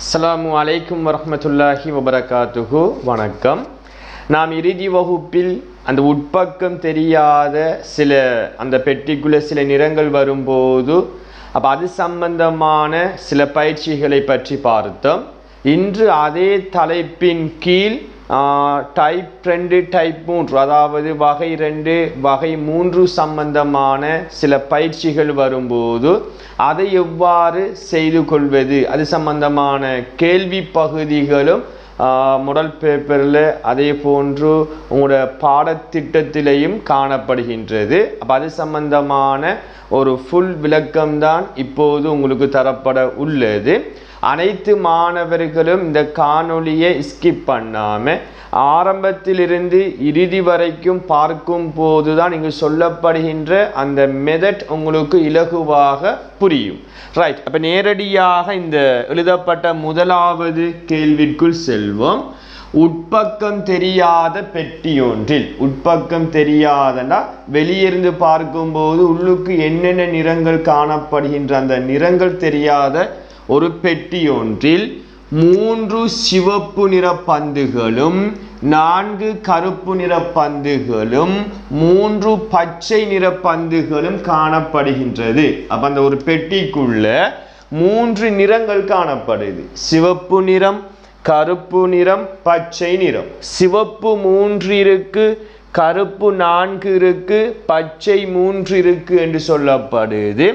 அஸ்லாம் அலைக்கும் வரமத்துல்லாஹி வபரகாத்துஹு. வணக்கம். நாம் இறுதி வகுப்பில் அந்த உட்பக்கம் தெரியாத சில அந்த பெட்டிக்குள்ள சில நிறங்கள் வரும்போது அப்போ அது சம்பந்தமான சில பயிற்சிகளை பற்றி பார்த்தோம். இன்று அதே தலைப்பின் கீழ் டைப் ரெண்டு டைப் மூன்று. அதாவது வகை ரெண்டு வகை மூன்று சம்பந்தமான சில பயிற்சிகள் வரும்போது அதை எவ்வாறு செய்து கொள்வது? அது சம்பந்தமான கேள்வி பகுதிகளும் முதல் பேப்பரில் அதே போன்று உங்களோட பாடத்திட்டத்திலையும் காணப்படுகின்றது. அப்போ அது சம்பந்தமான ஒரு ஃபுல் விளக்கம்தான் இப்போது உங்களுக்கு தரப்பட உள்ளது. அனைத்து மாணவர்களும் இந்த காணொளியை ஸ்கிப் பண்ணாமல் ஆரம்பத்திலிருந்து இறுதி வரைக்கும் பார்க்கும் போது தான் இங்கு சொல்லப்படுகின்ற அந்த மெதட் உங்களுக்கு இலகுவாக புரியும். ரைட் அப்போ நேரடியாக இந்த எழுதப்பட்ட முதலாவது கேள்விக்குள் செல்வோம். உட்பக்கம் தெரியாத பெட்டி ஒன்றில் உட்பக்கம் தெரியாதனா வெளியிருந்து பார்க்கும்போது உள்ளுக்கு என்னென்ன நிறங்கள் காணப்படுகின்ற அந்த நிறங்கள் தெரியாத ஒரு பெட்டி ஒன்றில் மூன்று சிவப்பு நிற பந்துகளும் நான்கு கருப்பு நிற பந்துகளும் மூன்று பச்சை நிற பந்துகளும் காணப்படுகின்றது. அப்ப அந்த ஒரு பெட்டிக்குள்ள மூன்று நிறங்கள் காணப்படுது. சிவப்பு நிறம் கருப்பு நிறம் பச்சை நிறம். சிவப்பு மூன்று இருக்கு கருப்பு நான்கு இருக்கு பச்சை மூன்று இருக்கு என்று சொல்லப்படுது.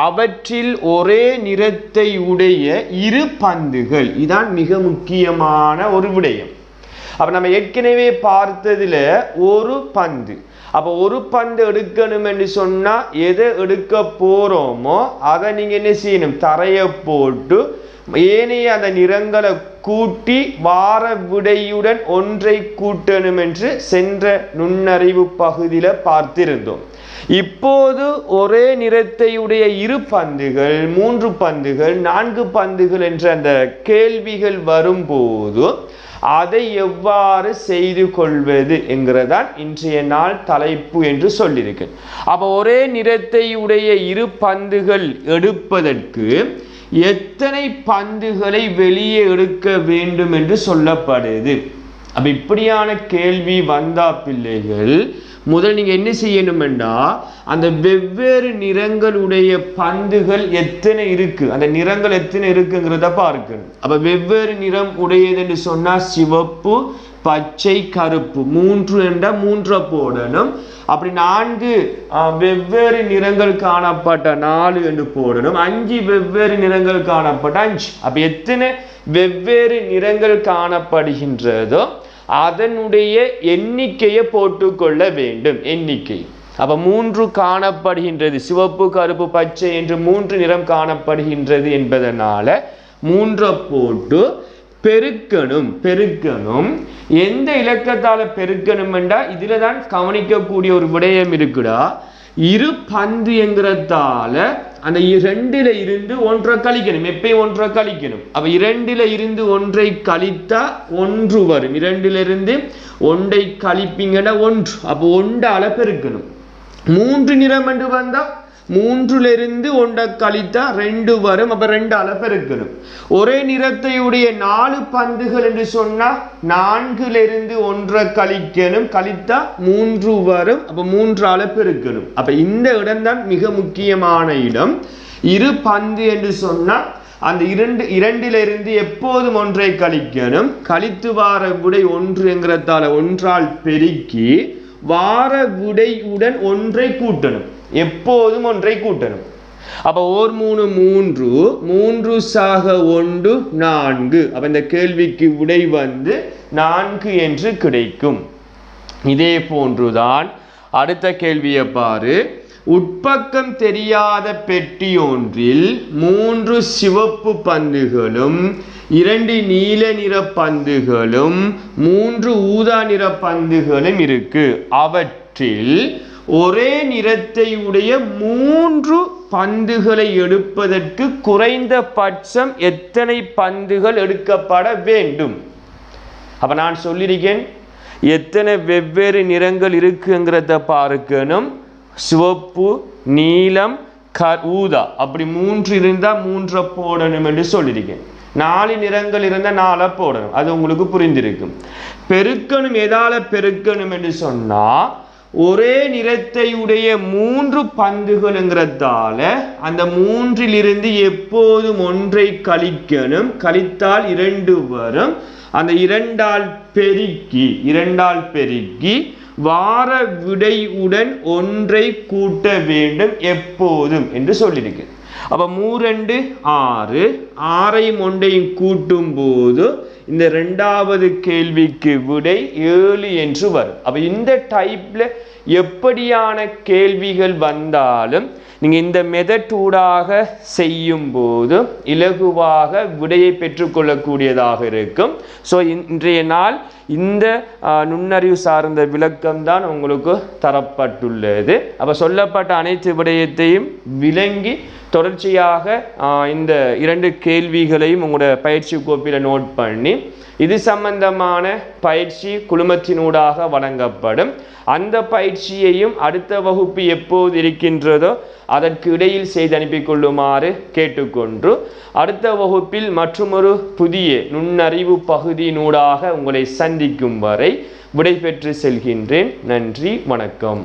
அவற்றில் ஒரே நிறத்தை உடைய இரு பந்துகள். இதான் மிக முக்கியமான ஒரு விடயம். அப்போ நம்ம ஏற்கனவே பார்த்ததில் ஒரு பந்து. அப்போ ஒரு பந்து எடுக்கணும் என்று சொன்னால் எதை எடுக்க போகிறோமோ அதை நீங்கள் என்ன செய்யணும்? தரையை போட்டு ஏனைய அந்த நிறங்களை கூட்டி வார விடையுடன் ஒன்றை கூட்டணும் என்று சென்ற நுண்ணறிவு பகுதியில் பார்த்திருந்தோம். இப்போது ஒரே நிறத்தையுடைய இரு பந்துகள் மூன்று பந்துகள் நான்கு பந்துகள் என்ற அந்த கேள்விகள் வரும்போது அதை எவ்வாறு செய்து கொள்வது என்கிறதான் இன்றைய நாள் தலைப்பு என்று சொல்லியிருக்கேன் அப்போ ஒரே நிறத்தையுடைய இரு பந்துகள் எடுப்பதற்கு எத்தனை பந்துகளை வெளியே எடுக்க வேண்டும் என்று சொல்லப்படுது. அப்ப இப்படியான கேள்வி வந்தா பிள்ளைகள் முதல் நீங்க என்ன செய்யணும்னா அந்த வெவ்வேறு நிறங்களுடைய பந்துகள் எத்தனை இருக்கு? அந்த நிறங்கள் எத்தனை இருக்குங்கிறத பார்க்கணும். அப்ப வெவ்வேறு நிறம் உடையது என்று சொன்னா சிவப்பு பச்சை கருப்பு. மூன்று என்ற மூன்றை போடணும். அப்படி நான்கு வெவ்வேறு நிறங்கள் காணப்பட்ட நாலு என்று போடணும். அஞ்சு வெவ்வேறு நிறங்கள் காணப்பட்ட அஞ்சு. அப்ப எத்தனை வெவ்வேறு நிறங்கள் காணப்படுகின்றதோ அதனுடைய எண்ணிக்கையை போட்டுக்கொள்ள வேண்டும். எண்ணிக்கை. அப்ப மூன்று காணப்படுகின்றது. சிவப்பு கருப்பு பச்சை என்று மூன்று நிறம் காணப்படுகின்றது என்பதனால மூன்றை போட்டு பெருக்கணும் பெருக்கணும். எந்த இலக்கத்தால பெருக்கணும் என்றா இதுல தான் கவனிக்கக்கூடிய ஒரு விடயம் இருக்குடா. இரு பந்து என்கிறதால அந்த இரண்டில இருந்து ஒன்றை கழிக்கணும். எப்பயும் ஒன்றை கழிக்கணும். அப்ப இரண்டில இருந்து ஒன்றை கழித்தா ஒன்று வரும். இரண்டில இருந்து ஒன்றை கழிப்பீங்கன்னா ஒன்று. அப்போ ஒன்றால பெருக்கணும். மூன்று நிறம் என்று வந்தா மூன்றிலிருந்து ஒன்றை கழித்தா ரெண்டு வரும். அப்ப ரெண்டால இருக்கணும். ஒரே நிறத்தையுடைய நாலு பந்துகள் என்று சொன்னா நான்கிலிருந்து ஒன்றை கழிக்கணும். கழித்தா மூன்று வரும். அப்ப மூன்றால இருக்கணும். அப்ப இந்த இடம் தான் மிக முக்கியமான இடம். இரு பந்து என்று சொன்னா அந்த இரண்டு இரண்டிலிருந்து எப்போதும் ஒன்றை கழிக்கணும். கழித்து வார விடை ஒன்று என்கிறதால ஒன்றால் பெருக்கி வார விடையுடன் ஒன்றை கூட்டணும். எப்போதும் ஒன்றை கூட்டணும். அப்போ ஓர் மூணு மூன்று மூன்று சாக ஒன்று நான்கு. அப்ப இந்த கேள்விக்கு விடை வந்து நான்கு என்று கிடைக்கும். இதே போன்றுதான் அடுத்த கேள்வியை பாரு. உட்பக்கம் தெரியாத பெட்டி ஒன்றில் மூன்று சிவப்பு பந்துகளும் இரண்டு நீல நிற பந்துகளும் மூன்று ஊதா நிற பந்துகளும் இருக்கு. அவற்றில் ஒரே நிறத்தை உடைய மூன்று பந்துகளை எடுப்பதற்கு குறைந்தபட்சம் எத்தனை பந்துகள் எடுக்கப்பட வேண்டும்? அப்போ நான் சொல்லியிருக்கேன் எத்தனை வெவ்வேறு நிறங்கள் இருக்குங்கிறத பார்க்கணும். சிவப்பு நீலம் க ஊதா. அப்படி மூன்று இருந்தால் மூன்றை போடணும் என்று சொல்லியிருக்கேன் நாலு நிறங்கள் இருந்தால் நாலை போடணும். அது உங்களுக்கு புரிந்திருக்கும். பெருக்கணும் எதால் பெருக்கணும் என்று சொன்னால் ஒரே நிறத்தை உடைய மூன்று பந்துகளுங்கிறதால அந்த மூன்றிலிருந்து எப்போதும் ஒன்றை கழிக்கணும். கழித்தால் இரண்டு வரும். அந்த இரண்டால் பெருக்கி இரண்டால் பெருக்கி வார விடையுடன் ஒன்றை கூட்ட வேண்டும் எப்போதும் என்று சொல்லியிருக்கு. அப்ப மூரெண்டு ஆறு. ஆறையும் ஒன்றையும் கூட்டும் போது இந்த ரெண்டாவது கேள்விக்கு விடை ஏழு என்று வரும். அப்போ இந்த டைப்ல எப்படியான கேள்விகள் வந்தாலும் நீங்க இந்த மெதட்டூடாக செய்யும் போது இலகுவாக விடையை பெற்றுக்கொள்ளக்கூடியதாக இருக்கும். ஸோ இன்றைய நாள் இந்த ஆஹ், நுண்ணறிவு சார்ந்த விளக்கம் தான் உங்களுக்கு தரப்பட்டுள்ளது. அப்போ சொல்லப்பட்ட அனைத்து விடயத்தையும் விளங்கி தொடர்ச்சியாக இந்த இரண்டு கேள்விகளையும் உங்களோட பயிற்சி கோப்பில் நோட் பண்ணி இது சம்பந்தமான பயிற்சி குழுமத்தினூடாக வழங்கப்படும். அந்த பயிற்சியையும் அடுத்த வகுப்பு எப்போது இருக்கின்றதோ அதற்கு இடையில் செய்து அனுப்பி கொள்ளுமாறு கேட்டுக்கொண்டு அடுத்த வகுப்பில் மற்றுமொரு புதிய நுண்ணறிவு பகுதியினூடாக உங்களை சந்திக்கும் வரை விடைபெற்று செல்கின்றேன். நன்றி வணக்கம்.